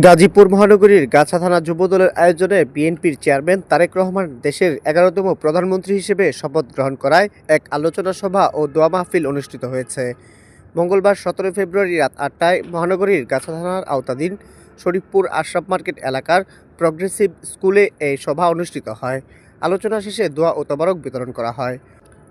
গাজীপুর মহানগরীর গাছা থানা যুবদলের আয়োজনে বিএনপির চেয়ারম্যান তারেক রহমান দেশের এগারোতম প্রধানমন্ত্রী হিসেবে শপথ গ্রহণ করায় এক আলোচনা সভা ও দোয়া মাহফিল অনুষ্ঠিত হয়েছে। মঙ্গলবার সতেরো ফেব্রুয়ারি রাত আটটায় মহানগরীর গাছা থানার আওতাধীন শরীফপুর আশরাফ মার্কেট এলাকার প্রগ্রেসিভ স্কুলে এই সভা অনুষ্ঠিত হয়। আলোচনা শেষে দোয়া ও তবারক বিতরণ করা হয়।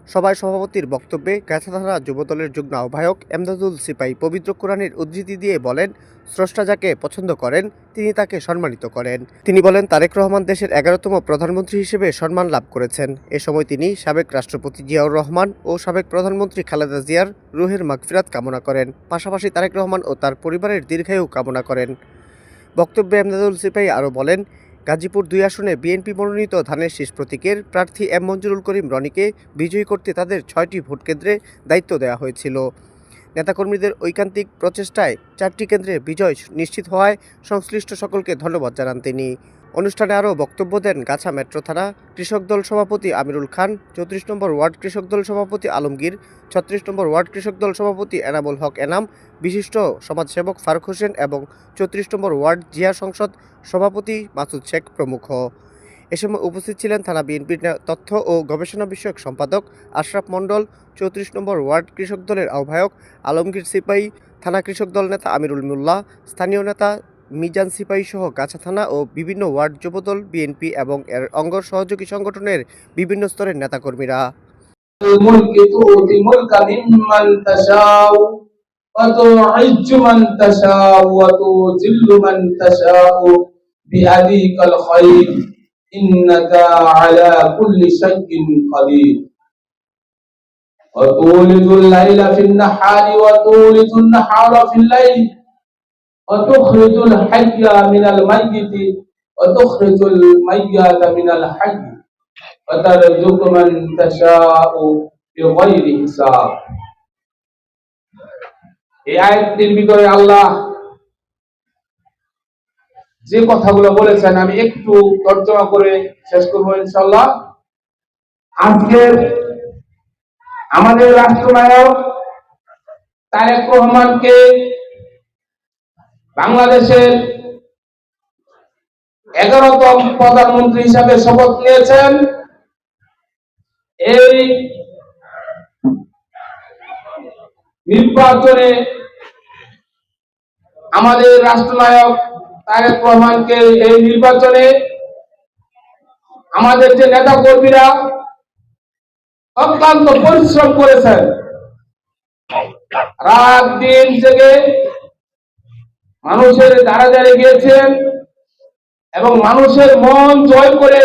সভায় সভাপতির বক্তব্যে গাছা থানা যুবদলের যুগ্ম আহ্বায়ক এমদাদুল সিপাই পবিত্র কোরআনের উদ্ধৃতি দিয়ে বলেন, স্রষ্টা যাকে পছন্দ করেন, তিনি তাকে সম্মানিত করেন। তিনি বলেন, তারেক রহমান দেশের এগারোতম প্রধানমন্ত্রী হিসেবে সম্মান লাভ করেছেন। এ সময় তিনি সাবেক রাষ্ট্রপতি জিয়াউর রহমান ও সাবেক প্রধানমন্ত্রী খালেদা জিয়ার রুহের মাগফিরাত কামনা করেন। পাশাপাশি তারেক রহমান ও তার পরিবারের দীর্ঘায়ু কামনা করেন। বক্তব্যে এমদাদুল সিপাই আরও বলেন গাজীপুর দুই আসনে বিএনপি মনোনীত ধানের শীষ প্রতীকের প্রার্থী এম মঞ্জুরুল করিম রনিকে বিজয়ী করতে তাদের ছয়টি ভোটকেন্দ্রে দায়িত্ব দেওয়া হয়েছিল। নেতাকর্মীদের ঐকান্তিক প্রচেষ্টায় চারটি কেন্দ্রে বিজয় নিশ্চিত হওয়ায় সংশ্লিষ্ট সকলকে ধন্যবাদ জানান তিনি। অনুষ্ঠানে আরও বক্তব্য দেন গাছা মেট্রো থানা কৃষক দল সভাপতি আমিরুল খান, চৌত্রিশ নম্বর ওয়ার্ড কৃষক দল সভাপতি আলমগীর, ছত্রিশ নম্বর ওয়ার্ড কৃষক দল সভাপতি এনামুল হক এনাম, বিশিষ্ট সমাজসেবক ফারুক হোসেন এবং চৌত্রিশ নম্বর ওয়ার্ড জিয়া সংসদ সভাপতি মাসুদ শেখ প্রমুখ। এ সময় উপস্থিত ছিলেন থানা বিএনপির তথ্য ও গবেষণা বিষয়ক সম্পাদক আশরাফ মণ্ডল, চৌত্রিশ নম্বর ওয়ার্ড কৃষক দলের আহ্বায়ক আলমগীর সিপাই থানা কৃষক দল নেতা আমিরুল মোল্লা, স্থানীয় নেতা মিজান সিপাই সহ গাছা থানা ও বিভিন্ন ওয়ার্ড যুবদল বিএনপি এবং এর অঙ্গ সহযোগী সংগঠনের বিভিন্ন স্তরের নেতাকর্মীরা الملك تؤتي الملك ممن تشاء وتعز من تشاء وتذل من تشاء بيديك الخير إنك على كل شيء قدير وتولج الليل في النهار وتولج النهار في الليل وتخرج الحي من الميت وتخرج الميت من الحي وترزق من تشاء بغير حساب এই আয়াতটির ভিতরে আল্লাহ যে কথাগুলো বলেছেন আমি একটু তর্জমা করে শেষ করবো ইনশাল্লাহ আজকের আমাদের রাষ্ট্রনায়ক তারেক রহমানকে বাংলাদেশের এগারোতম প্রধানমন্ত্রী হিসাবে শপথ নিয়েছেন। এই নির্বাচনে আমাদের রাষ্ট্রনায়ক তারেক রহমানকে এই নির্বাচনে আমাদের যে নেতা কর্মীরা অক্লান্ত পরিশ্রম করেছেন। রাত দিন জেগে মানুষের দ্বারা দ্বারে গিয়েছেন এবং মানুষের মন জয় করে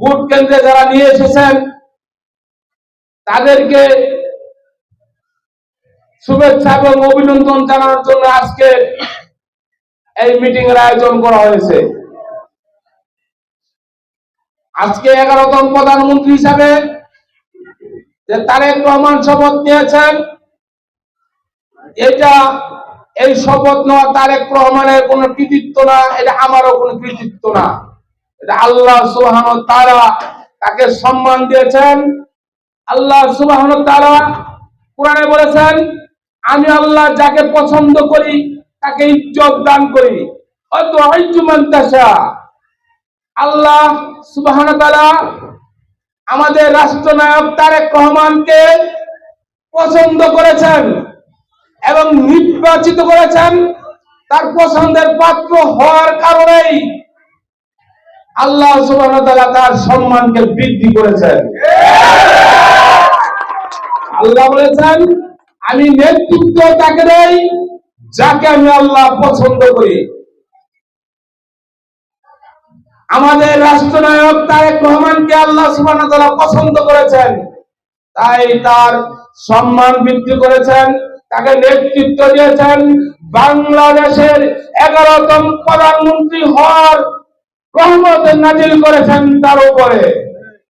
ভোট কেন্দ্রে যারা নিয়ে এসেছেন, তাদেরকে শুভেচ্ছা এবং অভিনন্দন জানানোর জন্য আজকে এই মিটিং এর আয়োজন করা হয়েছে। আজকে এগারোতম প্রধানমন্ত্রী হিসাবে যে তারেক রহমান শপথ নিয়েছেন, এটা এই শপথ নেওয়া তারেক রহমানের কোন কৃতিত্ব না, এটা আমারও কোন কৃতিত্ব না। এটা আল্লাহ সুবহান তারা তাকে সম্মান দিয়েছেন। আল্লাহ সুবহান তারা কোরআনে বলেছেন, আমি আল্লাহ যাকে পছন্দ করি, তাকে ইজ্জত দান করি। আল্লাহ সুবহান তাআলা আমাদের রাষ্ট্রনায়ক তারেক রহমানকে পছন্দ করেছেন। এবং নির্বাচিত করেছেন তার পছন্দের পাত্র হওয়ার কারণেই আল্লাহ তাআলা তার সম্মানকে বৃদ্ধি করেছেন। আল্লাহ বলেছেন, আমি নেতৃত্ব তাকে দেই, যাকে আমি আল্লাহ পছন্দ করি। আমাদের রাষ্ট্রনায়ক তারেক রহমানকে আল্লাহ তাআলা পছন্দ করেছেন। তাই তার সম্মান বৃদ্ধি করেছেন। তাকে নেতৃত্ব দিয়েছেন বাংলাদেশের এগারোতম প্রধানমন্ত্রী হওয়ার রহমত নাজিল করেছেন তার উপরে।